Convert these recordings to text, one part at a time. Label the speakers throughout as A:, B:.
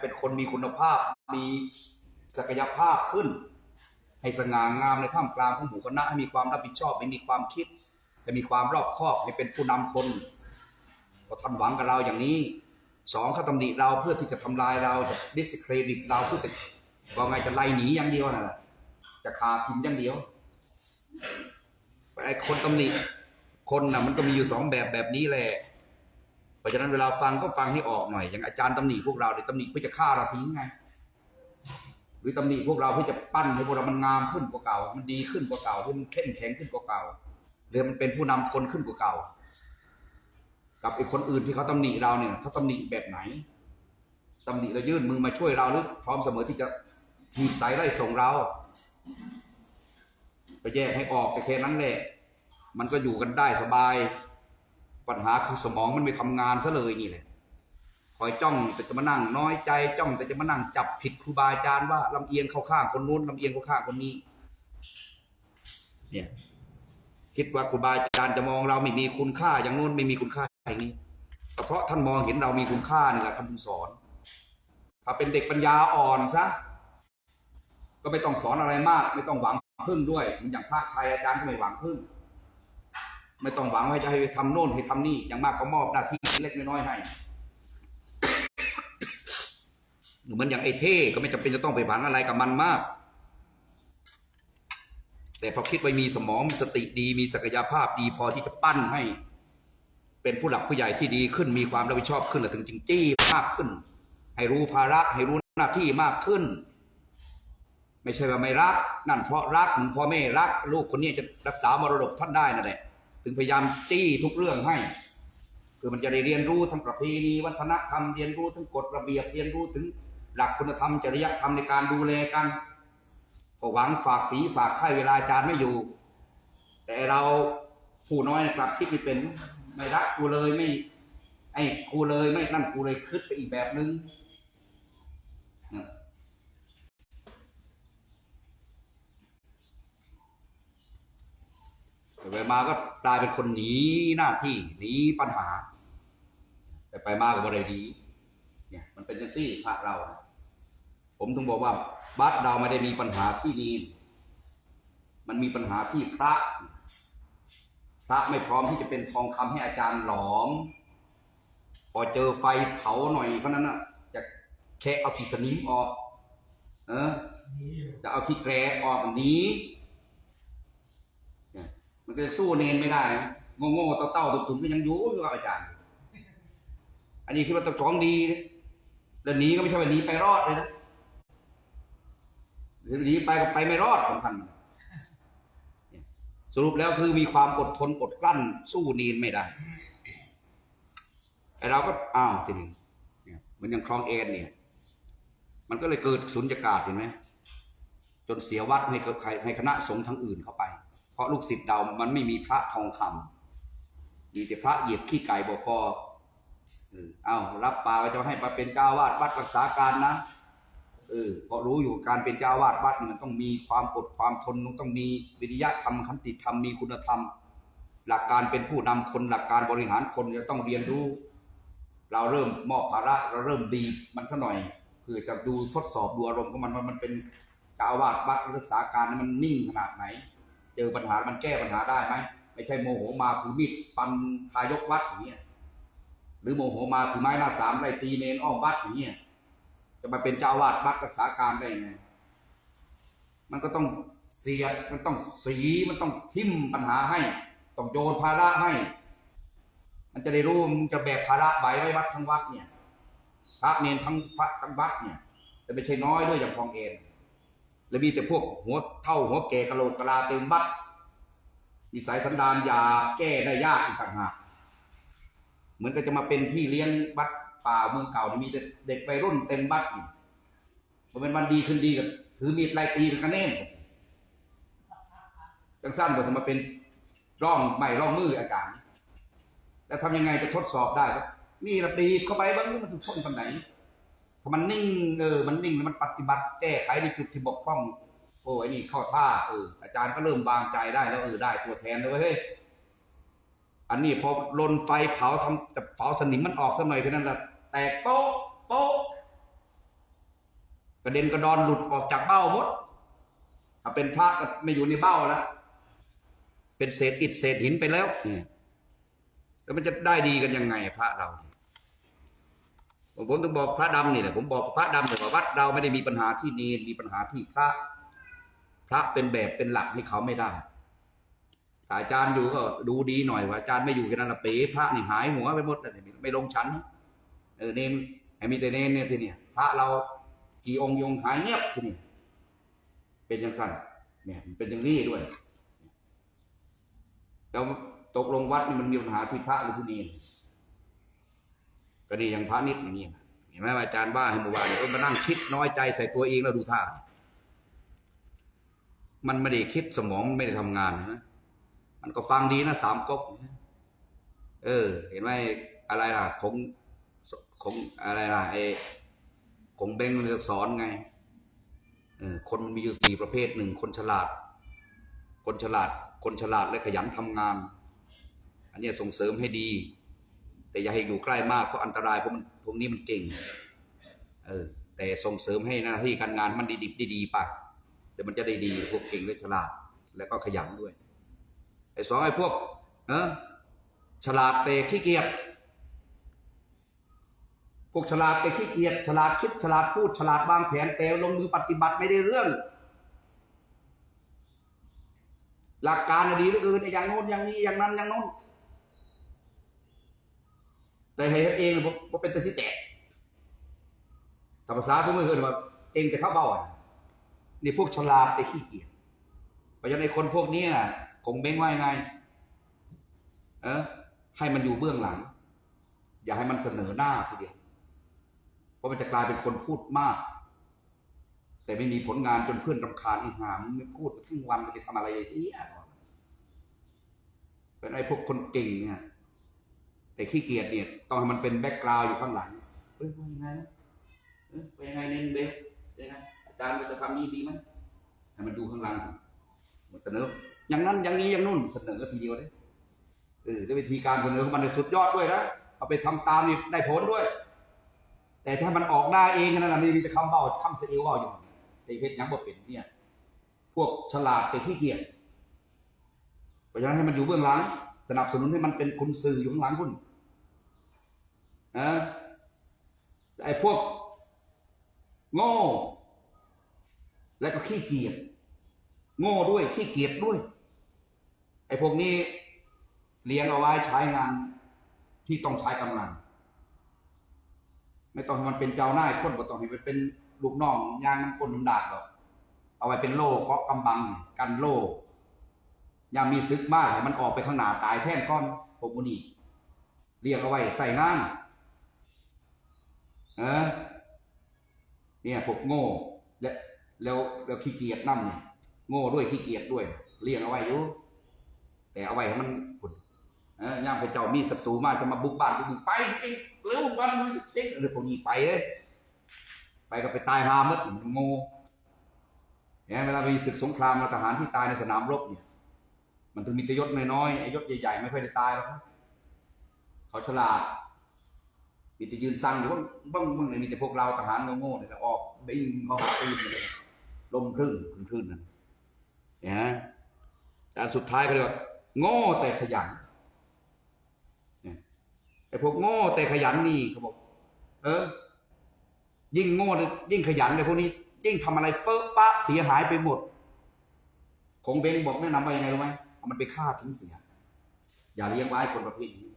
A: เป็นคนมีคุณภาพ มีศักยภาพขึ้น ให้สง่างามในท่ามกลางของหมู่คณะให้มีความรับผิดชอบให้มีความคิดให้มีความรอบคอบให้เป็นผู้นำคนก็ท่านหวังกับเราอย่างนี้สองเขาตำหนิเราเพื่อที่จะทำลายเราจะดิสเครดิตเราเพื่อจะว่าไงจะไล่หนีอย่างเดียวน่ะจะคาทิมอย่างเดียวไอ้คนตำหนิคนน่ะมันก็มีอยู่สองแบบแบบนี้แหละ เพราะฉะนั้นเวลาฟังก็ฟังให้ออกหน่อย อย่างอาจารย์ตำหนิพวกเราเนี่ยตำหนิเพื่อจะฆ่าเราทิ้งไง หรือตำหนิพวกเราเพื่อจะปั้นให้พวกเรามันงามขึ้นกว่าเก่า มันดีขึ้นกว่าเก่าให้มันเข้มแข็งขึ้นกว่าเก่าหรือมันเป็นผู้นำคนขึ้นกว่าเก่า กับไอ้คนอื่นที่เขาตำหนิเราเนี่ยเขาตำหนิแบบไหนตำหนิเรายื่นมือมาช่วยเราหรือพร้อมเสมอที่จะทีบสายไล่ส่งเราไปแยกให้ออกแต่แค่นั้นแหละ มันก็อยู่กันได้สบาย ปัญหาคือสมองมันไม่ทำงานซะเลยนี่แหละคอยจ้องแต่จะมานั่งน้อยใจจ้องแต่จะมานั่งจับผิดครูบาอาจารย์ว่าลำเอียงเข้าข้างคนนู้นลำเอียงเข้าข้างคนนี้ เนี่ย คิดว่าครูบาอาจารย์จะมองเราไม่มีคุณค่า อย่างนู้นไม่มีคุณค่าอย่างนี้ก็เพราะท่านมองเห็นเรามีคุณค่านี่แหละท่านสอนถ้าเป็นเด็กปัญญาอ่อนซะก็ไม่ต้องสอนอะไรมาก ไม่ต้องหวังพึ่งด้วยมือนอย่างพระชัยอาจารย์ก็ไม่หวังพึ่ง ไม่ต้องหวังว่าจะให้ทำโน่นให้ทำนี่อย่างมากก็มอบหน้าที่เล็กน้อยให้เหมือนอย่างไอ้เท่ก็ไม่จำเป็นจะต้องไปหวังอะไรกับมันมาก แต่พอคิดไว้มีสมองมีสติดี มีศักยภาพดีพอที่จะปั้นให้ เป็นผู้หลักผู้ใหญ่ที่ดีขึ้นมีความรับผิดชอบขึ้นถึงจริงจี้มากขึ้น ให้รู้ภาระให้รู้หน้าที่มากขึ้น ไม่ใช่ว่าไม่รัก นั่นเพราะรักพ่อแม่รัก ลูกคนนี้จะรักษามรดกท่านได้นั่นแหละ ถึงพยายามจี้ทุกเรื่องให้ คือมันจะได้เรียนรู้ทั้งประเพณีวัฒนธรรมเรียนรู้ทั้งกฎระเบียบเรียนรู้ถึงหลักคุณธรรมจริยธรรมในการดูแลกันก็หวังฝากฝีฝากไข่เวลาอาจารย์ไม่อยู่ แต่เราผู้น้อยกลับคิดไม่เป็นไม่รักกูเลยไม่ไอ้กูเลยไม่นั่นกูเลยคิดไปอีกแบบนึง แต่ไปมาก็กลายเป็นคนหนีหน้าที่หนีปัญหา แต่ไปมาก็บ่ได้ดีเนี่ย มันเป็นจังซี่พระเรา ผมถึงบอกว่าบัดเราไม่ได้มีปัญหาที่นี่มันมีปัญหาที่พระ พระไม่พร้อมที่จะเป็นทองคำให้อาจารย์หลอม พอเจอไฟเผาหน่อยเพราะนั้นน่ะจะแค่เอาที่สนิมออก เออจะเอาที่แกรออกหนี้ มันก็สู้เนนไม่ได้นะโง่ๆเต้าๆตุ่นๆก็ยังอยู่อยู่กับอาจารย์ อันนี้คิดว่าตะของดีแล้วหนีก็ไม่ใช่ว่าหนีไปรอดเลยนะหรือหนีไปก็ไปไม่รอดของท่านเนี่ยสรุปแล้วคือมีความอดทนอดกลั้น สู้นีนไม่ได้ไอเราก็อ้าวทีนี้เนี่ยเหมันอย่างคลองเอ็นเนี่ย มันก็เลยเกิดสุญญากาศเห็นไหมจนเสียวัดให้ใครให้คณะสงฆ์ทั้งอื่นเข้าไป ราะลูกศิษย์เรามันไม่มีพระทองคำมีแต่พระเหยียบขี้ไก่บคอเออเอารับปากว่าจะให้มาเป็นเจ้าวาดวัดรักษาการนะเออเพราะรู้อยู่การเป็นเจ้าวาดวัดมันต้องมีความอดความทนต้องมีวิริยะธรรมขันติธรรมมีคุณธรรม หลักการเป็นผู้นำคนหลักการบริหารคนจะต้องเรียนรู้ เราเริ่มมอบภาระเราเริ่มบีบมันซะหน่อยเพื่อจะดูทดสอบดูอารมณ์ของมันว่ามันเป็นเจ้าวาดวัดรักษาการนั้นมันนิ่งขนาดไหน เจอปัญหามันแก้ปัญหาได้ไหมไม่ใช่โมโหมาถือมีดฟันทายกวัดอย่างเงี้ยหรือโมโหมาถือไม้หน้าสามไล่ตีเนนอ้อมวัดอย่างเงี้ยจะมาเป็นเจ้าวาดวัดรักษาการได้ไงมันก็ต้องเสียดมันต้องสีมันต้องทิ่มปัญหาให้ ต้องโยนภาระให้ มันจะได้รู้มันจะแบกภาระไว้ไว้วัดทั้งวัดเนี่ยพระเนนทั้งพระทั้งวัดเนี่ยแต่ไม่ใช่น้อยด้วยอย่างคลองเอน แล้วมีแต่พวกหัวเท่าหัวแก่กะโหลกกะลาเต็มวัดนิสัยสันดานยาแก้ได้ยากอีกต่างหากเหมือนก็จะมาเป็นพี่เลี้ยงวัดป่าเมืองเก่ามีแต่เด็กวัยรุ่นเต็มวัดนี่พอเป็นวันดีขึ้นดีกับถือมีดไล่ตีกันแน่นจังสั้นก็จะมาเป็นร่องใหม่ร่องมืออาจารย์แล้วทำยังไงจะทดสอบได้ครับนี่ระตีเข้าไปบ้างมันถูกชนปันไหน มันนิ่งเออมันนิ่งแล้วมันปฏิบัติแก้ไขในจุดที่บกพร่องโอ้ยนี่เข้าท่าเอออาจารย์ก็เริ่มวางใจได้แล้วเออได้ตัวแทนเลยเว้ยเฮ้ยอันนี้พอลนไฟเผาทำจะเผาสนิมมันออกสักหน่อยเท่านั้นแหละแตกโป๊ะโป๊ะระเด็นกระดอนหลุดออกจากเบ้าหมดถ้าเป็นพระก็ไม่อยู่ในเบ้าแล้วเป็นเศษอิฐเศษหินไปแล้วเนี่ยแล้วมันจะได้ดีกันยังไงพระเรา ผมต้องบอกพระดำนี่แหละผมบอกพระดำเลยว่าวัดเราไม่ได้มีปัญหาที่นีมีปัญหาที่พระ พระเป็นแบบเป็นหลักให้เขาไม่ได้อาจารย์อยู่ก็ดูดีหน่อยว่าอาจารย์ไม่อยู่แค่นั้นละเป๋พระนี่หายหัวไปหมดเลยไม่ลงชั้นเออเนนมีแต่เนนเนี่ยทีเนี่ยพระเราสี่องค์ยงหายเงียบทีนี่เป็นย่างสั้นเนี่ยเป็นอย่างนี้ด้วยแล้วตกลงวัดนี่มันมีปัญหาที่พระหรือที่เนน ก็ดีอย่างพระนิดอย่างนี้เห็นไหมอาจารย์ว่าให้เมื่อวานเออมานั่งคิดน้อยใจใส่ตัวเองแล้วดูท่ามันไม่ได้คิดสมองมันไม่ได้ทำงานนะมันก็ฟังดีนะสามก๊กเออ เห็นไหมอะไรล่ะคงคงอะไรล่ะไอ้คงเบงมันจะสอนไงเออคนมันมีอยู่สี่ประเภทหนึ่งคนฉลาด คนฉลาด คนฉลาดและขยันทำงาน อันนี้ส่งเสริมให้ดี แต่อย่าให้อยู่ใกล้มากเพราะอันตรายเพราะมันพวกนี้มันเก่งเออ แต่ส่งเสริมให้หน้าที่การงานมันดีดีดีดีไปเดี๋ยวมันจะได้ดีพวกเก่งและฉลาด แล้วก็ขยันด้วยไอ้สองไอ้พวกเออฉลาดแต่ขี้เกียจพวกฉลาดแต่ขี้เกียจฉลาดคิดฉลาดพูดฉลาดวางแผนแต่ลงมือปฏิบัติไม่ได้เรื่อง หลักการดีเหลือเกินไอ้อย่างโน้นอย่างนี้อย่างนั้นอย่างโน้น แต่ให้เฮ็ดเองผมผมเป็นตะสิแตกถ้าภาษาสมมติคือว่าเองแต่เข้าเบ้าอะนี่พวกฉลาดแต่ขี้เกียจเพราะฉะนั้นคนพวกนี้คงเบ้งว่ายังไงเออให้มันอยู่เบื้องหลัง อย่าให้มันเสนอหน้าทีเดียวเพราะมันจะกลายเป็นคนพูดมาก แต่ไม่มีผลงานจนเพื่อนรำคาญอีหามไม่พูดทั้งวันมันจะทำอะไรอย่างเงี้ยเป็นไอ้พวกคนเก่งเนี่ย แต่ขี้เกียจเนี่ยต้องให้มันเป็นแบ็กกราวด์อยู่ข้างหลังเฮ้ยว่ายังไงนะเอ้ยว่ายังไงเน้นเบลยังไงอาจารย์จะทำนี้ดีไหมให้มันดูข้างหลังมันเสนออย่างนั้นอย่างนี้อย่างนู้นเสนอทีเดียวเลยเออด้วยวิธีการเสนอของมันเนี่ยสุดยอดด้วยนะเอาไปทำตามนี่ได้ผลด้วย แต่ถ้ามันออกได้เองนั่นแหละมีแต่คำเบาคำเสียวเบาอยู่แต่เพชรยังบ่เป็นเนี่ย พวกฉลาดแต่ขี้เกียจเพราะฉะนั้นให้มันอยู่เบื้องหลัง สนับสนุนให้มันเป็นคุณสื่ออยู่ข้างหลังคุณ นะไอ้พวกโง่ และก็ขี้เกียจโง่ด้วยขี้เกียจด้วย ไอ้พวกนี้เลี้ยงเอาไว้ใช้งานที่ต้องใช้กำลัง ไม่ต้องให้มันเป็นเจ้าหน้าคนก็ต้องให้มันเป็นลูกน้องยางน้ำก้นน้ำดาดหรอกเอาไว้เป็นโล่กาะกำบังกันโล่ยามมีซึกมากให้มันออกไปข้างหน้าตายแท่นก้อนพวกมุนีเรียกเอาไว้ใส่งาน ออเนี่ยพวกโง่และแล้วแล้วขี้เกียจนั่เนี่ยโง่ด้วยขี้เกียจด้วยเรียกเอาไว้อยู่แต่เอาไว้ให้มันขุนเออย่ามพระเจ้ามีศัตรูมากจะมาบุกบ้านบุกเมืองไปเองเร็วบ้านมึงเจ๊งเดี๋ยวพวกนี้ไปเลยไปก็ไปตายหามดมันโง่เนี่ยเวลามีศึกสงครามทหารที่ตายในสนามรบเนี่ย มันถึงมีแต่ยศน้อยๆไอ้ยศใหญ่ๆไม่ค่อยได้ตายหรอกเขาฉลาด มีแต่ยืนสั่งอยู่ว่าบ้างบ้างมีแต่พวกเราทหารโง่ๆเนี่ยออกบิงเขาหาปืนเลยลมครึ่งครึ่งนั่นเนี่ยฮะแต่สุดท้ายเขาเรียกว่าโง่แต่ขยันเนี่ยไอ้พวกโง่แต่ขยันนี่เขาบอก เออ ยิ่งโง่เลยยิ่งขยันเลยพวกนี้ ยิ่งทำอะไรเฟ้อฟ้าเสียหายไปหมดคงเบงบอกแนะนำว่ายังไงรู้ไหมเอามันไปฆ่าทิ้งเสีย อย่าเลี้ยงไว้คนประเภทนี้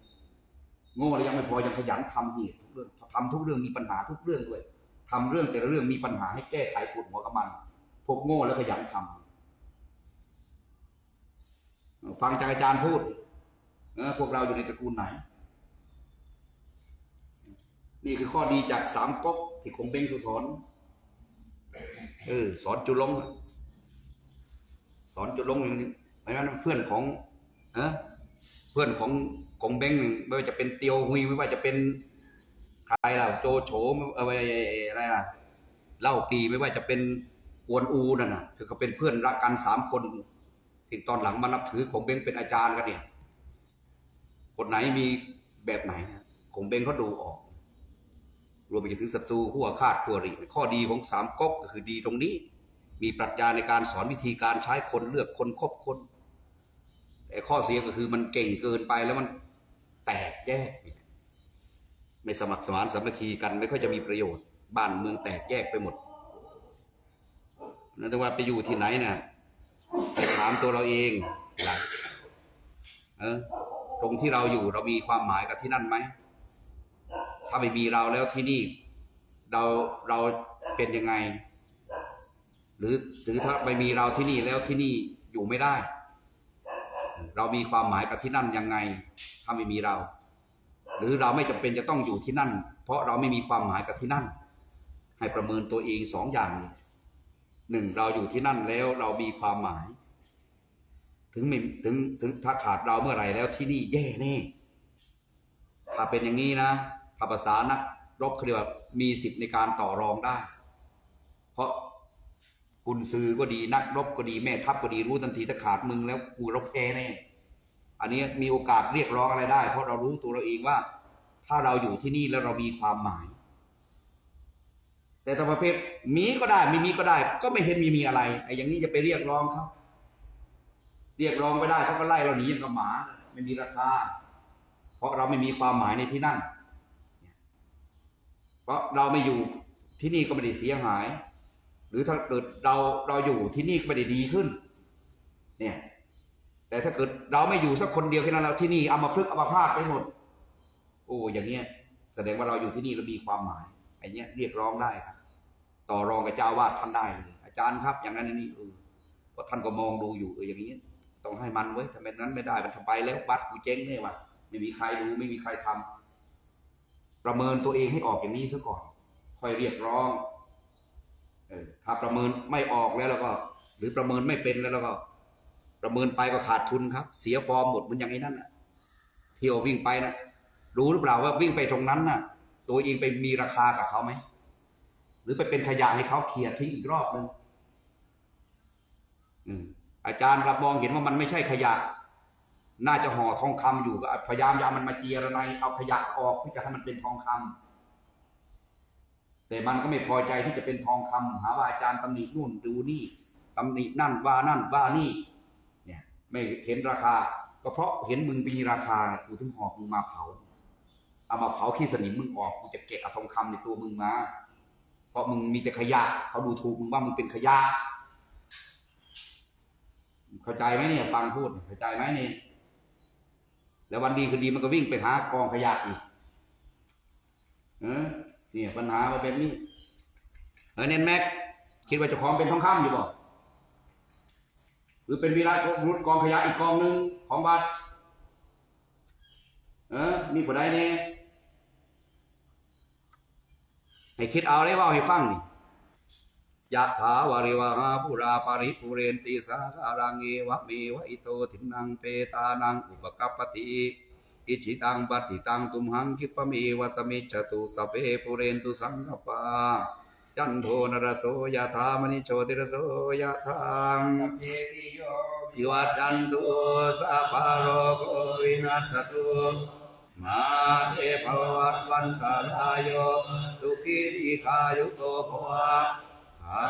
A: โง่แล้วยังไม่พอยังขยันทำอีกทุกเรื่องทำทุกเรื่องมีปัญหาทุกเรื่องด้วยทำเรื่องแต่ละเรื่องมีปัญหาให้แก้ไขปวดหัวกับมัน พวกโง่แล้วขยันทำฟังจากอาจารย์พูดพวกเราอยู่ในตระกูลไหน นี่คือข้อดีจากสามก๊กที่คงเบงสอนเออสอนจุลงสอนจุลงอย่างนี้เพราะฉะนั้นเพื่อนของเออเพื่อนของ ของเบ้งไม่ว่าจะเป็นเตียวหุยไม่ว่าจะเป็นใครล่ะโจโฉอะไรอะไรล่ะเล่าปีไม่ว่าจะเป็นกวนอูนั่นน่ะคือเขาเป็นเพื่อนรักกันสามคนที่ตอนหลังมานับถือของเบงเป็นอาจารย์กันเนี่ยคนไหนมีแบบไหนของเบงเขาดูออก รวมไปถึงศัตรูขั้วคาดขั้วริข้อดีของสามก๊กก็คือดีตรงนี้ มีปรัชญาในการสอนวิธีการใช้คนเลือกคนคบคนแต่ข้อเสียก็คือมันเก่งเกินไปแล้วมัน แตกแยกไม่สมัครสมานสามัคคีกันไม่ค่อยจะมีประโยชน์ บ้านเมืองแตกแยกไปหมดนั่นแต่ว่าไปอยู่ที่ไหนเนี่ยถามตัวเราเองนะเออตรงที่เราอยู่เรามีความหมายกับที่นั่นไหมถ้าไม่มีเราแล้วที่นี่ เราเราเป็นยังไง หรือหรือถ้าไม่มีเราที่นี่แล้วที่นี่อยู่ไม่ได้ เรามีความหมายกับที่นั่นยังไงถ้าไม่มีเรา หรือเราไม่จำเป็นจะต้องอยู่ที่นั่น เพราะเราไม่มีความหมายกับที่นั่น ให้ประเมินตัวเองสองอย่างหนึ่งเราอยู่ที่นั่นแล้วเรามีความหมาย ถึงถึงถึงถ้าขาดเราเมื่อไหร่แล้วที่นี่แย่แน่ถ้าเป็นอย่างนี้นะถ้าภาษานักรบเขาเรียกว่ามีสิทธิ์ในการต่อรองได้ เพราะ กุนซือก็ดีนักรบก็ดีแม่ทัพก็ดีรู้ทันทีถ้าขาดมึงแล้วกูรบแพ้แน่อันนี้มีโอกาสเรียกร้องอะไรได้ เพราะเรารู้ตัวเราเองว่า ถ้าเราอยู่ที่นี่แล้วเรามีความหมาย แต่ถ้าประเภทมีก็ได้ไม่มีก็ได้ ก็ไม่เห็นมีมีอะไรไอ้อย่างนี้จะไปเรียกร้องเขาเรียกร้องไม่ได้เขาก็ไล่เราหนีอย่างกับหมาไม่มีราคา เพราะเราไม่มีความหมายในที่นั่น เพราะเราไม่อยู่ที่นี่ก็ไม่ได้เสียหาย หรือถ้าเกิดเราเราอยู่ที่นี่ก็ไม่ได้ดีขึ้น เนี่ย แต่ถ้าเกิดเราไม่อยู่สักคนเดียวแค่นั้นเราที่นี่เอามาพลึกเอามาพลาดไปหมด โอ้อย่างเงี้ย แสดงว่าเราอยู่ที่นี่เรามีความหมายไอ้เนี้ยเรียกร้องได้ครับ ต่อรองกับเจ้าวาดท่านได้เลยอาจารย์ครับ อย่างนั้นนี้เออพราะท่านก็มองดูอยู่เอออย่างนี้ต้องให้มันไว้ทำไมนั้นไม่ได้มันทำไปแล้วบัตรกูเจ๊งแน่ว่ะไม่มีใครรู้ไม่มีใครทำประเมินตัวเองให้ออกอย่างนี้ซะก่อนค่อยเรียกร้อง ถ้าประเมินไม่ออกแล้วแล้วก็ หรือประเมินไม่เป็นแล้วแล้วก็ ประเมินไปก็ขาดทุนครับ เสียฟอร์มหมดมันอย่างไอ้นั่นนะเที่ยววิ่งไปนะรู้หรือเปล่าว่าวิ่งไปตรงนั้นน่ะ ตัวเองไปมีราคากับเขาไหมหรือไปเป็นขยะให้เขาเคลียร์ทิ้งอีกรอบหนึ่งอาจารย์กลับมองเห็นว่ามันไม่ใช่ขยะ น่าจะห่อทองคำอยู่ก็พยายามยามันมาเจียระไนเอาขยะออกเพื่อจะให้มันเป็นทองคำ แต่มันก็ไม่พอใจที่จะเป็นทองคำหาว่าอาจารย์ตำหนินู่นดูนี่ตำหนินั่นว่านั่นว่านี่ เนี่ย ไม่เห็นราคา ก็เพราะเห็นมึงมีราคากูถึงหอบมึงมาเผาเอามาเผาขี้สนิมมึงออกกูจะเก็บเอาทองคำในตัวมึงมาเพราะมึงมีแต่ขยะเขาดูถูกมึงว่ามึงเป็นขยะเข้าใจไหมเนี่ยฟังพูดเข้าใจไหมเนี่ยแล้ววันดีคืนดีมันก็วิ่งไปหากองขยะอีกเออ นี่ยปัญหามาเป็นนี่เออเน้นแม็กคิดว่าจ้าของเป็นทองคำอยู่บ่หรือเป็นวีระรุดกองขยะอีกกองหนึ่งของบัตรเออมีผู้ใดเนี่ยให้คิดเอาเลยว่าให้ฟังนี่ยะถาวาริวหาปุราปาริปุเรนติสาคารังเอวะเมวะอิโตทินังเปตานังอุปกัปปติ อิจิตังปฏิตังตุมหังคิปะเมวะสมิจตุสเพปุเรนตุสังกปาจันโทนรโสยะธามณิโชติรโสยะธาม
B: สัพเพติโย
A: วิวัจันตุสัพพะโรโควินัสตุมาเทภวัตวันตรายโยสุขีทีขายุโตภวะอา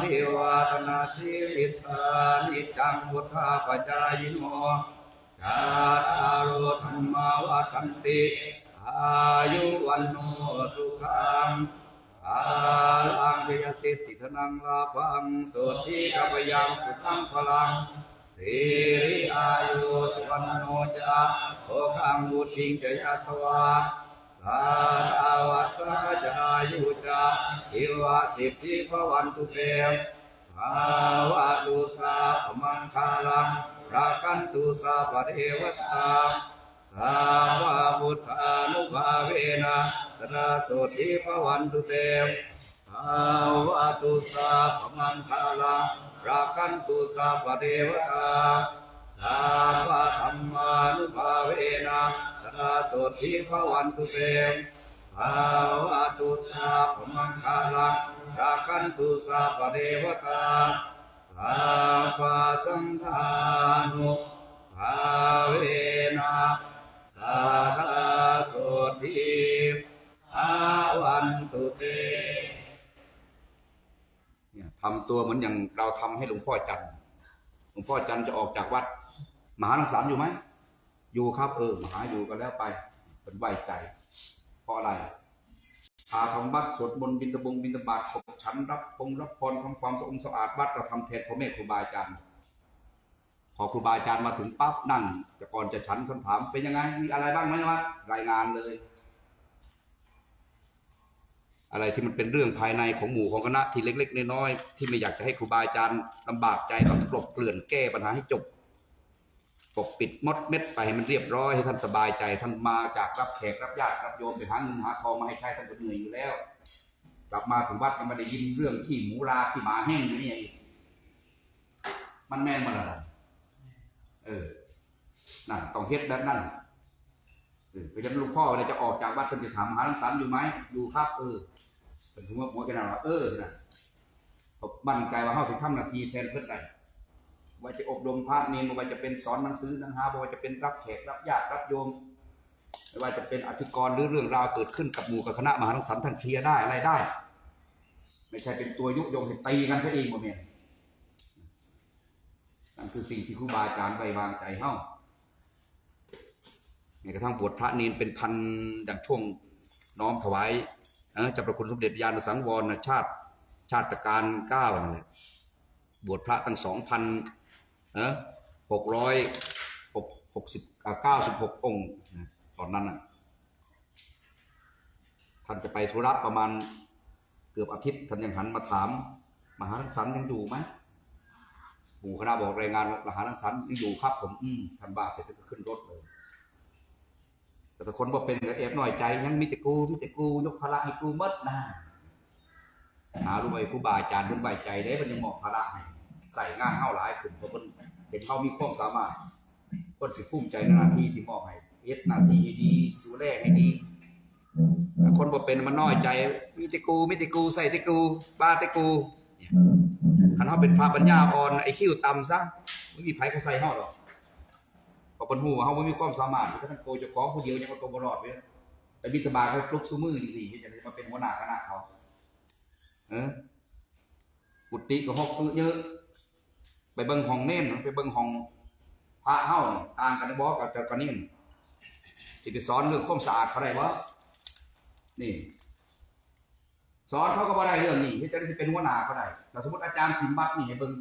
A: มิวาตนาสิริสานิจังพุทธาปจายโน จาอารุธรรมาวัฏันติ อายุวันโนสุขังอาลังเยสิทธิธนังลาภังสุทธิกัปยังสุขังพลังสิริอายุทุวันโนจาโอคังบุติงจยสวาสาธาวาสาจายุจาอิวะสิทธิภวันตุเต ภาวะตุสาพมังคาลังรากันตุสาปเทวตาสาวะพุทธานุภาเวนะสราโสติภวันตุเตภาวะตุสาพมังคาลังรากันตุสาปเทวตาสาวะธรรมานุภาเวนะสดาโสทิภวันตุเตภาวะตุสาพมังคาลัง ราคันตุสาปเดวตาภาปะสังฆานุภาเวนะสดาโสทิอาวันตุเตเนี่ยทำตัวเหมือนอย่างเราทำให้หลวงพ่อจันทร์หลวงพ่อจันทร์จะออกจากวัดมหาลังสารอยู่ไหมอยู่ครับเออมหาอยู่ก็แล้วไปเป็นไหวใจ เพราะอะไร พาทำวัดสวดมนต์บิณฑบงบิณฑบาตขบฉันรับพงรับพรทำความสะอาดสะอาดวัดเราทำแทนพ่อแม่ครูบาอาจารย์พอครูบาอาจารย์มาถึงปั๊บนั่งจะก่อนจะฉันคำถามเป็นยังไงมีอะไรบ้างไหมวะรายงานเลย อะไรที่มันเป็นเรื่องภายในของหมู่ของคณะที่เล็ก ๆ น้อยๆที่ไม่อยากจะให้ครูบาอาจารย์ลำบากใจก็กลบเกลื่อนแก้ปัญหาให้จบ ปกปิดมดเม็ดไปให้มันเรียบร้อยให้ท่านสบายใจท่านมาจากรับแขกรับญาติรับโยมไปหาเงินหาทองมาให้ใช้ท่านก็เหนื่อยอยู่แล้ว กลับมาถึงวัดก็ไม่ได้ยินเรื่องที่หมูราที่หมาแห้งอยู่นี่อีกมันแม่นมันอะไรเออนั่นต้องเฮ็ดแบบนั้นเออพยันหลูกพ่อเนี่ยจะออกจากวัดเป็นจะถามหาลังสารอยู่ไหมอยู่ครับเออเป็นถึงว่าหัวกันว่าเออนะผมมั่นใจว่าเฮาสิทำนาทีแทนเพิ่นได้ ว่าจะอบรมพระเนรว่าจะเป็นสอนหนังสือนังหาว่าจะเป็นรับแขกรับญาติรับโยมไม่ว่าจะเป็นอธิกรณ์หรือเรื่องราวเกิดขึ้นกับหมู่กับคณะมหาลังสรรค์ท่านเคลียร์ได้อะไรได้ ไม่ใช่เป็นตัวยุยงให้ตีกันซะเองบ่แม่นนั่นคือสิ่งที่ครูบาอาจารย์ไว้วางใจเฮาแม้กระทั่งบวชพระเนนเป็นพันอย่งช่วงน้อมถวายจ้าประคุณสมเด็จยานสังวรนะชาติชาติการเก้านั่นแหละบวชพระตั้งสองพัน เออหกร้อยหกหกสิบเก้าสิบหกองค์นะตอนนั้นน่ะท่านจะไปธุระประมาณเกือบอาทิตย์ท่านยังหันมาถาม มหาลังสรรยังอยู่ไหมหมู่คณะบอกรายงานว่ามหาลังสรรยังอยู่ครับ ผม อืมท่านบ้าเสร็จก็ขึ้นรถเลยแต่คนบ่เป็นก็แอบหน่อยใจยังมีแต่กูมีแต่กูยกภาระให้กูหมดนะหารู้ไหมครูบาอาจารย์เพิ่นใบใจได้เพิ่นยังมอบภาระให้ใส่งานเฮาหลายขึ้นเพราะเพิ่น เห็นเฮามีความสามารถเพิ่นสิภูมิใจในหน้าที่ที่มอบให้เฮ็ดหน้าที่ดีดูแลให้ดีคนบ่เป็นมันน้อยใจมีแต่กูมีแต่กูใส่แต่กูบ้าแต่กูคันเฮาเป็นพระปัญญาอ่อนไอ้คิ้วต่ำซะไม่มีไผก็ใส่เฮาหรอกพราะเพิ่นฮู้ว่าเฮาบ่มีความสามารถก็ทั้งโกเจ้าของผู้เดียวยังบ่ตัวบรอดเว้ยไปบิณฑบาเขาปลุกซุมือจังซี่ที่จะมาเป็นหัวหน้าคณะเขาเออกุฏิก็ฮกเยอะ ไปเบิ่งห้องเน้นไปเบิ่งห้องพระเฮาต่างกันบ่กับกับนี่สิไปสอนเรื่องความสะอาดเขาได้บ่นี่ สอนเขาก็บ่ได้เรื่องนี้ที่จะได้เป็นหัวหน้าเขาได้แต่สมมติอาจารย์สิมบัตนี่ให้เบิ่ง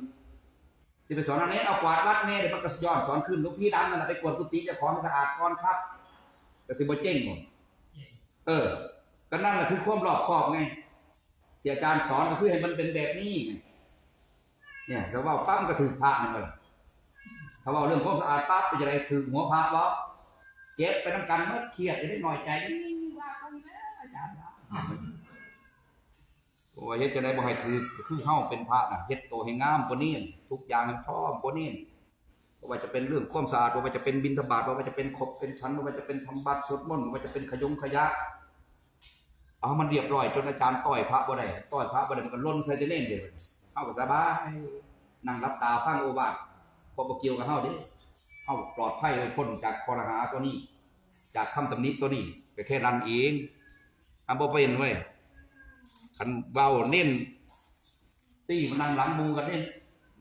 A: สิไปสอนอันนี้เอากวาดวัดแน่เดี๋ยวมันก็ย้อนสอนขึ้นลูกพี่ดำนั่นน่ะไปกวดกุฏิจ้าขอให้สะอาดก่อนครับก็สิบ่เจ๊งบ่เออ ก็นั่นแหละคือความรอบคอบไงที่อาจารย์สอนก็คือให้มันเป็นแบบนี้ไง เนี่ยเราว่าปั๊มก็ถือพระนี่มันถ้าว่าเรื่องความสะอาดปั๊บก็จะได้ถือหัวพระบ่เจ็บไปน้ำกันเมื่อเครียดจะได้หน่อยใจนี่ว่าเขาอีกแล้วอาจารย์ว่าโอ้ยเฮ็ดจะได้บ่ให้ถือคือเฮาเป็นพระน่ะเฮ็ดโตวให้งามกว่านี้ทุกอย่างให้พร้อมกว่านี้บ่ว่าจะเป็นเรื่องความสะอาดบ่ว่าจะเป็นบิณฑบาตบ่ว่าจะเป็นขบเป็นชั้นบ่ว่าจะเป็นทำบัตรสวดมนต์บ่ว่าจะเป็นขยงขยะเอามันเรียบร้อยจนอาจารย์ต่อยพระบ่ได้ต่อยพระบ่ได้มันก็ล่นใส่แต่เล่นเดียว เฮาก็สบายนั่งรับตาฟังโอวาทบ่บ่เกี่ยวกับเฮาเด้เฮาปลอดภัยเลยพ้นจากคอรหาตัวนี้ จากคำตำหนิตัวนี้ก็แค่นั้นเองอันบ่เป็นเว้ยคันเว้าเน้นตี้มันนั่งหลังมูกันเน้น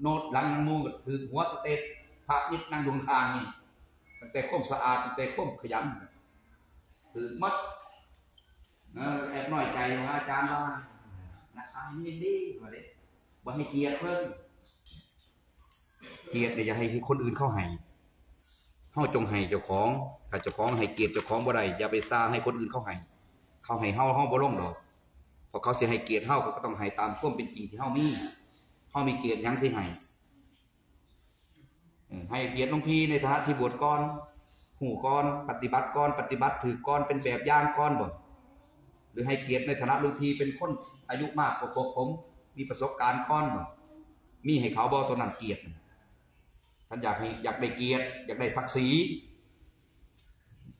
A: โนดหลังมูก็ถือหัวเตปพระนิดนั่งดวงทางนี่ตั้งแต่ข้มสะอาดตั้งแต่ข้มขยันถือมัดเออแอบน้อยใจว่าอาจารย์ว่านะอายยินดีว่าเด้ บ่ให้เกียรติเพิ่นเกียรติเนี่ยอย่าให้คนอื่นเข้าให้เฮาจงให้เจ้าของถ้าเจ้าของให้เกียรติเจ้าของบ่ได้อย่าไปซาให้คนอื่นเข้าให้เขาให้เฮาเฮาบ่ลงดอกพอเขาเสิให้เกียรติเฮาเขาก็ต้องให้ตามควมเป็นจริงที่เฮามีเฮามีเกียรติยังสิให้ให้เกียรติหลวงพี่ในฐานะที่บวชก่อนหูก่อนปฏิบัติก่อนปฏิบัติถือก่อนเป็นแบบอย่างก่อนบ่หรือให้เกียรติในฐานะหลวงพี่เป็นคนอายุมากกว่าพวกผม มีประสบการณ์ก่อนบ่มีให้เขาบ่ตัวนั้นเกียรติท่านอยากให้อยากได้เกียรติอยากได้ศักดิ์ศรี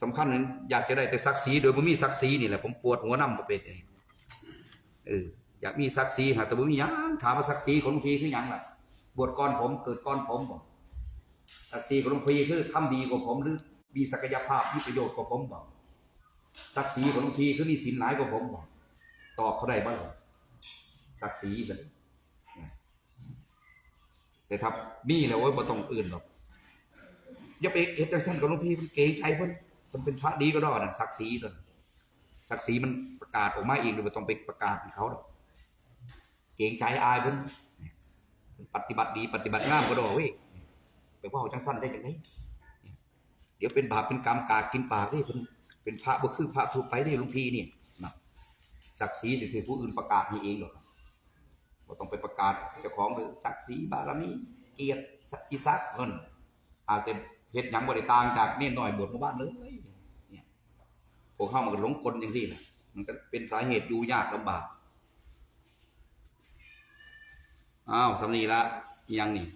A: สำคัญนั้นอยากจะได้แต่ศักดิ์ศรีโดยบ่มีศักดิ์ศรีนี่แหละผมปวดหัวน้ำบ่เป็นเองเอออยากมีศักดิ์ศรีหาแต่บ่มียังถามว่าศักดิ์ศรีของพี่คือยังล่ะ บวชก่อนผมเกิดก่อนผมบ่ศักดิ์ศรีของพี่คือทำดีกว่าผมหรือมีศักยภาพมีประโยชน์กว่าผมบ่ศักดิ์ศรีของพี่คือมีศีลหลายกว่าผมบอกตอบเขาได้บ้าง ศักดิ์ศรีกันแต่ถ้ามีแล้วโอ้ยบ่ต้องอื่นหรอกอย่าไปเฮ็ดจังซั่นกับหลวงพี่เกรงใจเพิ่นเพิ่นเป็นพระดีก็ดอกนั่นศักดิ์ศรีนั่นศักดิ์ศรีมันประกาศออกมาเองโดยบ่ต้องไปประกาศเขาดอกเกรงใจอายเพิ่นปฏิบัติดีปฏิบัติงามก็ดอเว้ยไปว่าจังซั่นได้จังไดเดี๋ยวเป็นบาปเป็นกรรมกากินปากนี่เป็นเป็นพระบ่คือพระถูกไปนี่หลวงพี่นี่นะศักดิ์ศรีสิคือผู้อื่นประกาศให้เองหรอก ต้องไปประกาศเจ้าของศักดิ์ศรีบารมีเกียรติศักดิ์ศักดิ์เพิ่นอาจจะเฮ็ดหยังบ่ได้ต่างจากนี่น้อยบวชมาบ้านเลยเนี่ยพวกเฮามันก็หลงกลอย่างที่นะมันก็เป็นสาเหตุอยู่ยากลำบากอ้าวสำนีละยังนี่